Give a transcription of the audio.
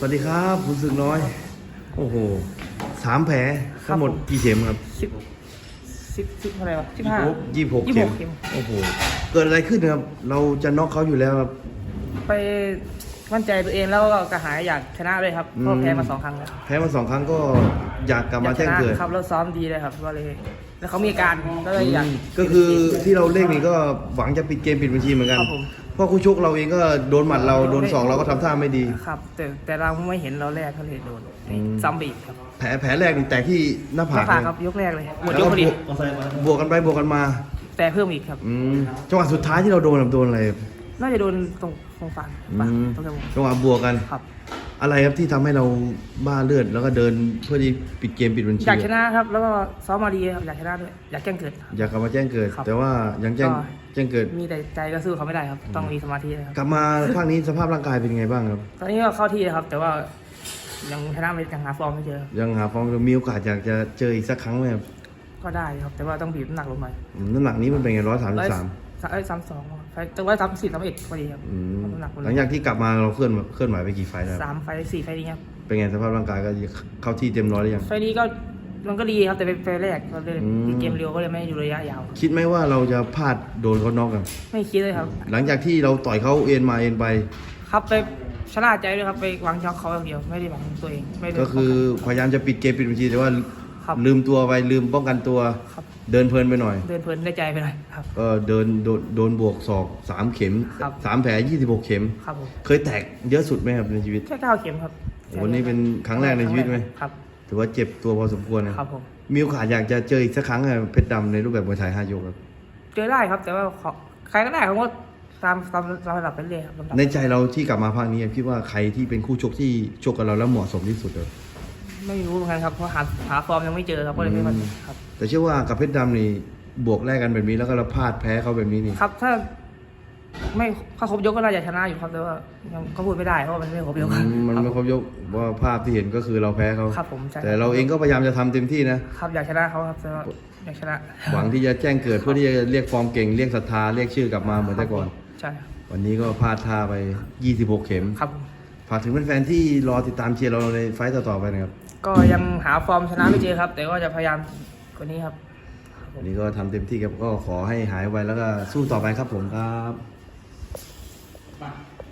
สวัสดีครับคุณศึกน้อย โอ้โหสามแผลทั้งหมดครับผมกี่เข็มครับสิบสิบสิบเท่าไหร่วะสิบห้ายี่สิบหกยี่สิเข็บหมกเข็มโอ้โหเกิดอะไรขึ้นครับ เราจะน็อกเขาอยู่แล้วครับ ไปมั่นใจตัวเองแล้วก็กระหายอยากชนะเลยครับเพราะอืมแพ้มาสองครั้งแล้วแพ้มาสองครั้งก็อยากกลับมาอยแจ้งเกิดครับแล้วซ้อมดีเลยครับก็เลย แล้วเขามีอาการก็เลยอยากอืมก็คือที่เราเล่นนี่ก็หวังจะปิดเกมปิดบัญชีเหมือนกันครับผม เพราะคู่ชกเราเองก็โดนหมัดเราโดนสองเราก็ทำท่าไม่ดี ครับ แต่แต่เราไม่เห็นเราแรกก็เลยโดนอืม ซ้ำไปอีกครับแผลแผลแรกนี่แตกที่หน้าผาผ่ากเลยครับยกแรกเลยหมดแล้วยกก็พอดีบวกบวกกันไปบวกกันมาแต่เพิ่มอีกครับ อืมจังหวะสุดท้ายที่เราโดนเราโดนอะไรน่าจะโดนตรงตรงฝันอืฝันมตรงจมูกจังหวะบวกกัน ครับ อะไรครับที่ทำให้เราบ้าเลือดแล้วก็เดินเพื่อที่ปิดเกมปิดบัญชีอยากชนะครับ แล้วก็ซ้อมมาดีครับอยากชนะด้วยอยากแจ้งเกิดครับ อยากกลับมาแจ้งเกิด ครับแต่ว่ายังแจ้งก็ แจ้งเกิด มีแต่ใจก็สู้เขาไม่ได้ครับ ต้องมีสมาธินะครับ กลับมาภาคนี้สภาพร่างกายเป็นยังไงบ้างครับ ตอนนี้ก็เข้าที่นะครับ แต่ว่ายังชนะไม่ยังหาฟอร์มไม่เจอครับยังหาฟองมีโอกาสอยากจะเจออีกสักครั้งไหมครับก็ได้ครับ แต่ว่าต้องบีบน้ำหนักลงหน่อยอืมน้ำหนักนี้มันเป็นไงร้อยสามสิบสาม เอ้ยสามสองไฟแต่ว่าสามสี่สามเอ็ดพอดีครับน้ำหนักหลังจากที่กลับมาเราเคลื่อนเคลื่อนไหวไปกี่ไฟล์แล้วสามไฟสี่ไฟนี้ครับเป็นไงสภาพร่างกายก็เข้าที่เต็มร้อยหรือยัง ไฟนี้ก็มันก็ดีครับแต่เป็นไฟแรกก็เลยอืม เกมเร็วก็เลยไม่อยู่ระยะยาว คิดไหมว่าเราจะพลาดโดนเขาน็อกกันไม่คิดเลยครับ หลังจากที่เราต่อยเขาเอ็นมาเอ็นไป ครับไปชนะใจด้วยครับไปวางช็อกเขาอย่างเดียวไม่ได้หวังตัวเองไม่ได้ก็คือพยายามจะปิดเกมปิดบัญชีแต่ว่าครับลืมตัวไปลืมป้องกันตัว ครับ เดินเพลินไปหน่อย เดินเพลินได้ใจไปหน่อยครับ ก็เดินโดนโดนบวกศอกสามเข็มครับ สามแผลยี่สิบหกเข็ม ครับผมเคยแตกเยอะสุดไหมครับในชีวิตแค่เก้าเข็มครับวันนี้เป็นครั้งแรกในชีวิตไหมครับ ถือว่าเจ็บตัวพอสมควรนะครับผม มีโอกาสอยากจะเจออีกสักครั้งอะเพชรดำในรูปแบบมวยไทยห้ายกครับ เจอได้ครับแต่ว่าขอใครก็ได้ครับว่าตามตามตามระดับไปเรื่อยครับลำดับในใจเราที่กลับมาภาคนี้คิดว่าใครที่เป็นคู่ชกที่ชกกับเราแล้วเหมาะสมที่สุดครับ ไม่รู้เหมือนกันครับเพราะหาหาฟอร์มยังไม่เจอครับก็เลยไม่มั่นใจครับ แต่เชื่อว่ากับเพชรดำนี่บวกแรกกันแบบนี้แล้วก็เราพลาดแพ้เขาแบบนี้นี่ครับ ถ้าไม่ถ้าครบยกก็น่าจะชนะอยู่ครับแต่ว่ายังก็พูดไม่ได้เพราะว่ามันไม่ครบยกอืมมันไม่ครบยกว่าภาพที่เห็นก็คือเราแพ้เขาครับผมใช่แต่เราเองก็พยายามจะทำเต็มที่นะครับอยากชนะเขาครับแต่ว่าอยากชนะหวังที่จะแจ้งเกิดเพื่อที่จะเรียกฟอร์มเก่งเรียกศรัทธาเรียกชื่อกลับมาเหมือนแต่ก่อน ใช่ครับวันนี้ก็พลาดท่าไป 26 เข็มครับผม ฝากถึงแฟนๆที่รอติดตามเชียร์เราในไฟต์ต่อๆไปนะครับ ก็ยังหาฟอร์มชนะไม่เจอครับ แต่ก็จะพยายามคนนี้ครับ วันนี้ก็ทำเต็มที่ครับก็ขอให้หายไวแล้วก็สู้ต่อไปครับผมครับ Bye.